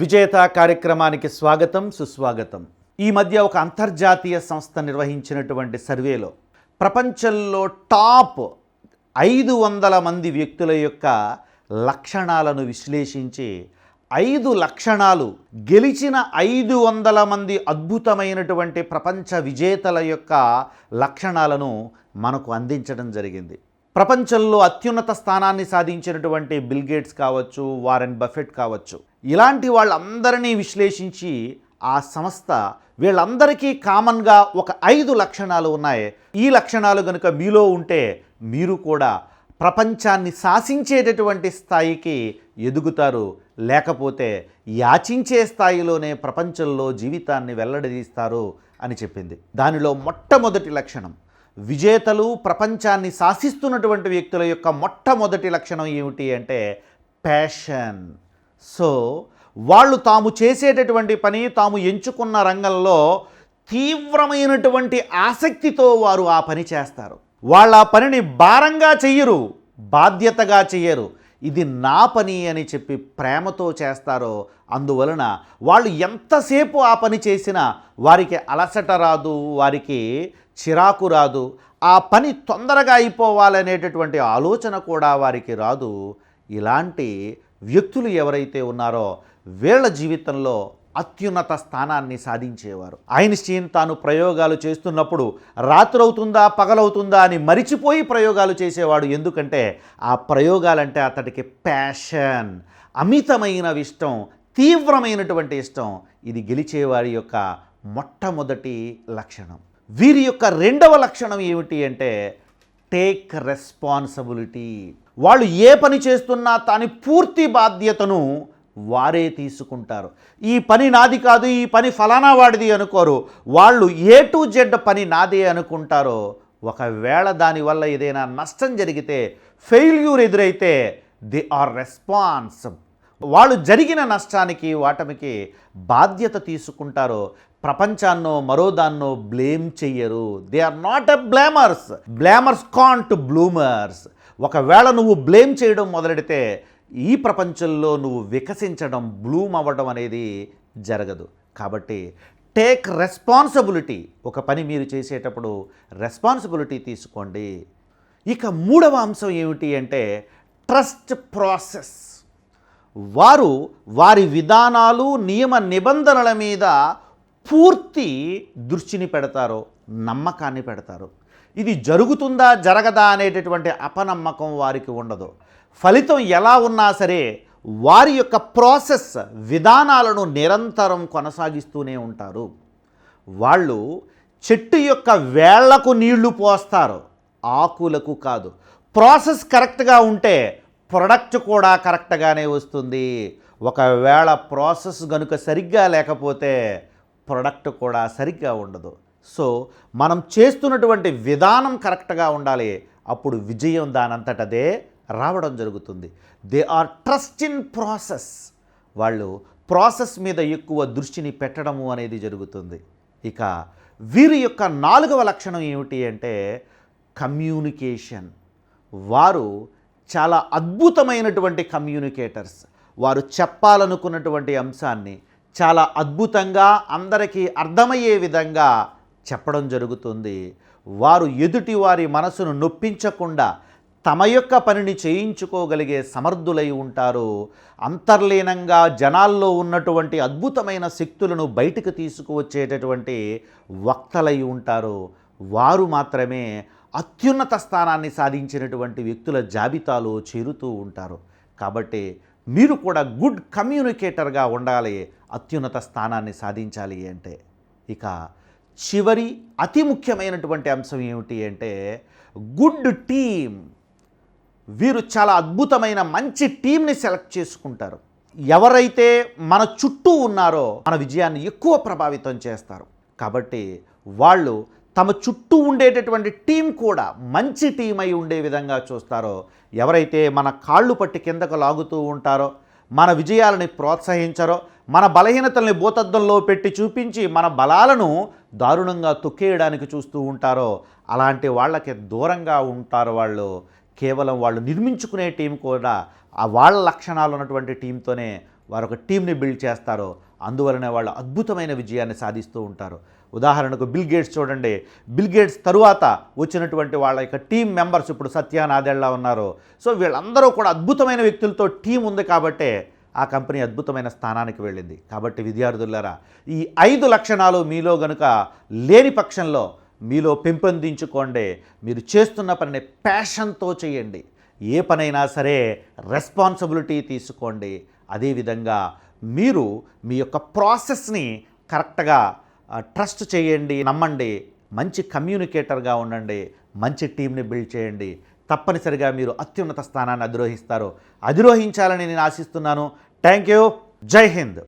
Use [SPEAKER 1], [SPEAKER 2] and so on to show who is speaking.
[SPEAKER 1] విజేత కార్యక్రమానికి స్వాగతం సుస్వాగతం. ఈ మధ్య ఒక అంతర్జాతీయ సంస్థ నిర్వహించినటువంటి సర్వేలో ప్రపంచంలో టాప్ ఐదు వందల మంది వ్యక్తుల యొక్క లక్షణాలను విశ్లేషించి ఐదు లక్షణాలు గెలిచిన ఐదు వందల మంది అద్భుతమైనటువంటి ప్రపంచ విజేతల యొక్క లక్షణాలను మనకు అందించడం జరిగింది. ప్రపంచంలో అత్యున్నత స్థానాన్ని సాధించినటువంటి బిల్గేట్స్ కావచ్చు వారెన్ బఫెట్ కావచ్చు ఇలాంటి వాళ్ళందరినీ విశ్లేషించి ఆ సంస్థ వీళ్ళందరికీ కామన్గా ఒక ఐదు లక్షణాలు ఉన్నాయి. ఈ లక్షణాలు కనుక మీలో ఉంటే మీరు కూడా ప్రపంచాన్ని శాసించేటటువంటి స్థాయికి ఎదుగుతారు. లేకపోతే యాచించే స్థాయిలోనే ప్రపంచంలో జీవితాన్ని వెల్లడదీస్తారు అని చెప్పింది. దానిలో మొట్టమొదటి లక్షణం విజేతలు ప్రపంచాన్ని శాసిస్తున్నటువంటి వ్యక్తుల యొక్క మొట్టమొదటి లక్షణం ఏమిటి అంటే ప్యాషన్. సో వాళ్ళు తాము చేసేటటువంటి పని తాము ఎంచుకున్న రంగంలో తీవ్రమైనటువంటి ఆసక్తితో వారు ఆ పని చేస్తారు. వాళ్ళ ఆ పనిని భారంగా చెయ్యరు బాధ్యతగా చెయ్యరు. ఇది నా పని అని చెప్పి ప్రేమతో చేస్తారో అందువలన వాళ్ళు ఎంతసేపు ఆ పని చేసినా వారికి అలసట రాదు వారికి చిరాకు రాదు. ఆ పని తొందరగా అయిపోవాలనేటటువంటి ఆలోచన కూడా వారికి రాదు. ఇలాంటి వ్యక్తులు ఎవరైతే ఉన్నారో వీళ్ళ జీవితంలో అత్యున్నత స్థానాన్ని సాధించేవారు. ఐన్స్టీన్ తాను ప్రయోగాలు చేస్తున్నప్పుడు రాత్రవుతుందా పగలవుతుందా అని మరిచిపోయి ప్రయోగాలు చేసేవాడు. ఎందుకంటే ఆ ప్రయోగాలంటే అతడికి ప్యాషన్ అమితమైన ఇష్టం తీవ్రమైనటువంటి ఇష్టం. ఇది గెలిచేవారి యొక్క మొట్టమొదటి లక్షణం. వీరి యొక్క రెండవ లక్షణం ఏమిటి అంటే టేక్ రెస్పాన్సిబిలిటీ వాళ్ళు ఏ పని చేస్తున్నా దాని పూర్తి బాధ్యతను వారే తీసుకుంటారు. ఈ పని నాది కాదు ఈ పని ఫలానా వాడిది అనుకోరు. వాళ్ళు ఏ టు జెడ్ పని నాదే అనుకుంటారో ఒకవేళ దానివల్ల ఏదైనా నష్టం జరిగితే ఫెయిల్యూర్ ఎదురైతే దే ఆర్ రెస్పాన్స్ వాళ్ళు జరిగిన నష్టానికి వాటమికి బాధ్యత తీసుకుంటారో ప్రపంచాన్నో మరో దాన్నో బ్లేమ్ చెయ్యరు. They are not a blamers. Blamers can't bloomers. ఒకవేళ నువ్వు బ్లేమ్ చేయడం మొదలెడితే ఈ ప్రపంచంలో నువ్వు వికసించడం బ్లూమ్ అవ్వడం అనేది జరగదు. కాబట్టి టేక్ రెస్పాన్సిబిలిటీ. ఒక పని మీరు చేసేటప్పుడు రెస్పాన్సిబిలిటీ తీసుకోండి. ఇక మూడవ అంశం ఏమిటి అంటే ట్రస్ట్ ప్రాసెస్. వారు వారి విధానాలు నియమ నిబంధనల మీద పూర్తి దృష్టిని పెడతారో నమ్మకాన్ని పెడతారు. ఇది జరుగుతుందా జరగదా అనేటటువంటి అపనమ్మకం వారికి ఉండదు. ఫలితం ఎలా ఉన్నా సరే వారి యొక్క ప్రాసెస్ విధానాలను నిరంతరం కొనసాగిస్తూనే ఉంటారు. వాళ్ళు చెట్టు యొక్క వేళ్ళకు నీళ్ళు పోస్తారు ఆకులకు కాదు. ప్రాసెస్ కరెక్ట్గా ఉంటే ప్రొడక్ట్ కూడా కరెక్ట్గానే వస్తుంది. ఒకవేళ ప్రాసెస్ కనుక సరిగ్గా లేకపోతే ప్రొడక్ట్ కూడా సరిగ్గా ఉండదు. సో మనం చేస్తున్నటువంటి విధానం కరెక్ట్గా ఉండాలి. అప్పుడు విజయం దానంతటదే రావడం జరుగుతుంది. They are trust in process వాళ్ళు ప్రాసెస్ మీద ఎక్కువ దృష్టిని పెట్టడము అనేది జరుగుతుంది. ఇక వీరి యొక్క నాలుగవ లక్షణం ఏమిటి అంటే కమ్యూనికేషన్. వారు చాలా అద్భుతమైనటువంటి కమ్యూనికేటర్స్. వారు చెప్పాలనుకున్నటువంటి అంశాన్ని చాలా అద్భుతంగా అందరికీ అర్థమయ్యే విధంగా చెప్పడం జరుగుతుంది. వారు ఎదుటి వారి మనసును నొప్పించకుండా తమ యొక్క పనిని చేయించుకోగలిగే సమర్థులై ఉంటారు. అంతర్లీనంగా జనాల్లో ఉన్నటువంటి అద్భుతమైన శక్తులను బయటకు తీసుకువచ్చేటటువంటి వక్తలై ఉంటారు. వారు మాత్రమే అత్యున్నత స్థానాన్ని సాధించినటువంటి వ్యక్తుల జాబితాలో చేరుతూ ఉంటారు. కాబట్టి మీరు కూడా గుడ్ కమ్యూనికేటర్గా ఉండాలి అత్యున్నత స్థానాన్ని సాధించాలి అంటే. ఇక చివరి అతి ముఖ్యమైనటువంటి అంశం ఏమిటి అంటే గుడ్ టీమ్. వీరు చాలా అద్భుతమైన మంచి టీంని సెలెక్ట్ చేసుకుంటారు. ఎవరైతే మన చుట్టూ ఉన్నారో మన విజయాన్ని ఎక్కువ ప్రభావితం చేస్తారు. కాబట్టి వాళ్ళు తమ చుట్టూ ఉండేటటువంటి టీం కూడా మంచి టీం అయి ఉండే విధంగా చూస్తారో ఎవరైతే మన కాళ్ళు పట్టి కిందకు లాగుతూ ఉంటారో మన విజయాలని ప్రోత్సహించరో మన బలహీనతల్ని భూతద్దంలో పెట్టి చూపించి మన బలాలను దారుణంగా తొక్కేయడానికి చూస్తూ ఉంటారో అలాంటి వాళ్ళకి దూరంగా ఉంటారు వాళ్ళు. కేవలం వాళ్ళు నిర్మించుకునే టీం కూడా ఆ వాళ్ళ లక్షణాలు ఉన్నటువంటి టీంతోనే వారు ఒక టీంని బిల్డ్ చేస్తారో. అందువలనే వాళ్ళు అద్భుతమైన విజయాన్ని సాధిస్తూ ఉంటారు. ఉదాహరణకు బిల్ గేట్స్ చూడండి. బిల్ గేట్స్ తరువాత వచ్చినటువంటి వాళ్ళ యొక్క టీం మెంబర్స్ ఇప్పుడు సత్యానాదెళ్ళ ఉన్నారు. సో వీళ్ళందరూ కూడా అద్భుతమైన వ్యక్తులతో టీం ఉంది కాబట్టే ఆ కంపెనీ అద్భుతమైన స్థానానికి వెళ్ళింది. కాబట్టి విద్యార్థులారా ఈ ఐదు లక్షణాలు మీలో గనుక లేని పక్షంలో మీలో పెంపొందించుకోండి. మీరు చేస్తున్న పనిని ప్యాషన్తో చేయండి. ఏ పనైనా సరే రెస్పాన్సిబిలిటీ తీసుకోండి. అదేవిధంగా మీరు మీ యొక్క ప్రాసెస్ని కరెక్ట్గా ట్రస్ట్ చేయండి నమ్మండి. మంచి కమ్యూనికేటర్గా ఉండండి. మంచి టీంని బిల్డ్ చేయండి. తప్పనిసరిగా మీరు అత్యున్నత స్థానాన్ని అధిరోహిస్తారు. అధిరోహించాలని నేను ఆశిస్తున్నాను. Thank you Jai Hind